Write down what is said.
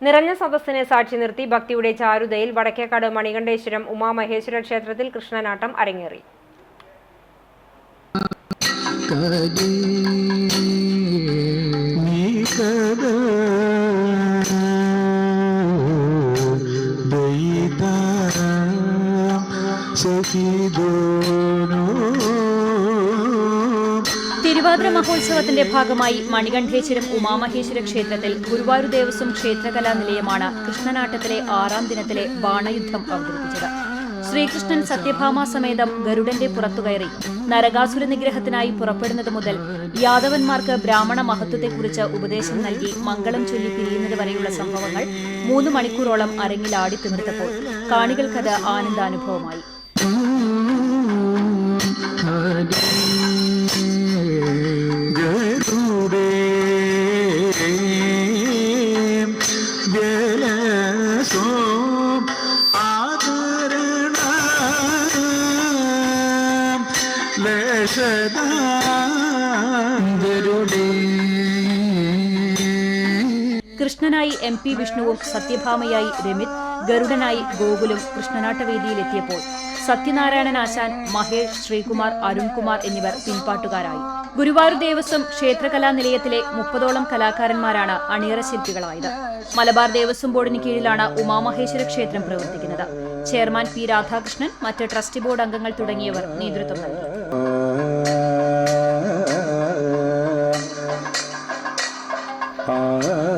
നിറഞ്ഞ സദസ്സിനെ സാക്ഷി നിർത്തി ഭക്തിയുടെ ചാരുതയിൽ വടക്കേക്കാട് മണികണ്ഠേശ്വരം ഉമാമഹേശ്വര ക്ഷേത്രത്തിൽ കൃഷ്ണനാട്ടം അരങ്ങേറി. കലി നീ കഥാ ദയിതാ സഖിദോനോ തിരുവാതിര മഹോത്സവത്തിന്റെ ഭാഗമായി മണികണ്ഠേശ്വരം ഉമാമഹേശ്വര ക്ഷേത്രത്തിൽ ഗുരുവായൂർ ദേവസ്വം ക്ഷേത്രകലാ നിലയമാണ് കൃഷ്ണനാട്ടത്തിലെ ആറാം ദിനത്തിലെ ബാണയുദ്ധം അവതരിപ്പിച്ചത്. ശ്രീകൃഷ്ണൻ സത്യഭാമ സമേതം ഗരുഡന്റെ പുറത്തുകയറി നരകാസുര നിഗ്രഹത്തിനായി പുറപ്പെടുന്നത് മുതൽ യാദവന്മാർക്ക് ബ്രാഹ്മണ മഹത്വത്തെക്കുറിച്ച് ഉപദേശം നൽകി മംഗളം ചൊല്ലി പിരിയുന്നത് വരെയുള്ള സംഭവങ്ങൾ മൂന്ന് മണിക്കൂറോളം അരങ്ങിൽ ആടിത്തിമിർത്തപ്പോൾ കാണികൾക്കത് ആനന്ദാനുഭവമായി. കൃഷ്ണനായി എം പി വിഷ്ണുവും സത്യഭാമയായി രമിത് ഗരുഡനായി ഗോകുലും കൃഷ്ണനാട്ടവേദിയിലെത്തിയപ്പോൾ സത്യനാരായണൻ ആശാൻ മഹേഷ് ശ്രീകുമാർ അരുൺകുമാർ എന്നിവർ പിൻപാട്ടുകാരായി. ഗുരുവായൂർ ദേവസ്വം ക്ഷേത്രകലാ നിലയത്തിലെ മുപ്പതോളം കലാകാരന്മാരാണ് അണിയറ ശില്പികളായത്. മലബാർ ദേവസ്വം ബോർഡിന് കീഴിലാണ് ഉമാമഹേശ്വര ക്ഷേത്രം പ്രവർത്തിക്കുന്നത്. ചെയർമാൻ പി രാധാകൃഷ്ണൻ മറ്റ് ട്രസ്റ്റ് ബോർഡ് അംഗങ്ങൾ തുടങ്ങിയവർ നേതൃത്വം നൽകി. time.